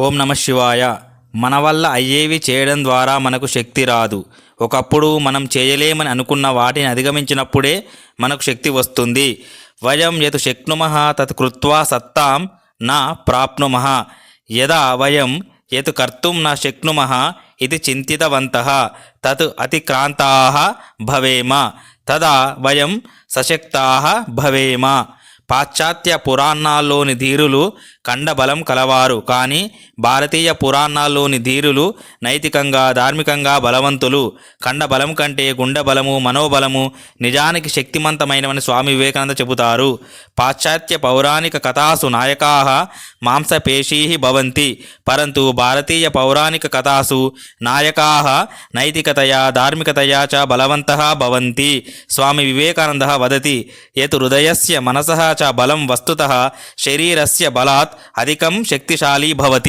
ఓం నమ శివాయ. మన వల్ల అయ్యేవి చేయడం ద్వారా మనకు శక్తి రాదు. ఒకప్పుడు మనం చేయలేమని అనుకున్న వాటిని అధిగమించినప్పుడే మనకు శక్తి వస్తుంది. వయం యత్ శక్నుమః తత్ కృత్వా సత్తాం నా ప్రాప్నుమః. యదా వయం యత్ కర్తుం నా శక్నుమః ఇది చింతితవంతః. తత్ అతిక్రాంతాः భవేమ. తదా వయం సశక్తాः భవేమ. పాశ్చాత్య పురాణాల్లోని ధీరులు కండబలం కలవారు. కానీ భారతీయ పురాణాల్లోని ధీరులు నైతికంగా ధార్మికంగా బలవంతులు. కండబలం కంటే గుండె బలము మనోబలము నిజానికి శక్తిమంతమైనవని స్వామి వివేకానంద చెబుతారు. పాశ్చాత్య పౌరాణిక కథాసు నాయకా మాంసపేశీ భవంతి. పరంతు భారతీయ పౌరాణిక కథాసు నాయకా నైతికతయా ధార్మికతయా చ బలవంత భవంతి. స్వామి వివేకానంద వదతి. యత్ హృదయస్య మనసः చ బలం వస్తుత శరీరస్య బలాత్ అధికం శక్తిశాలీ భవతి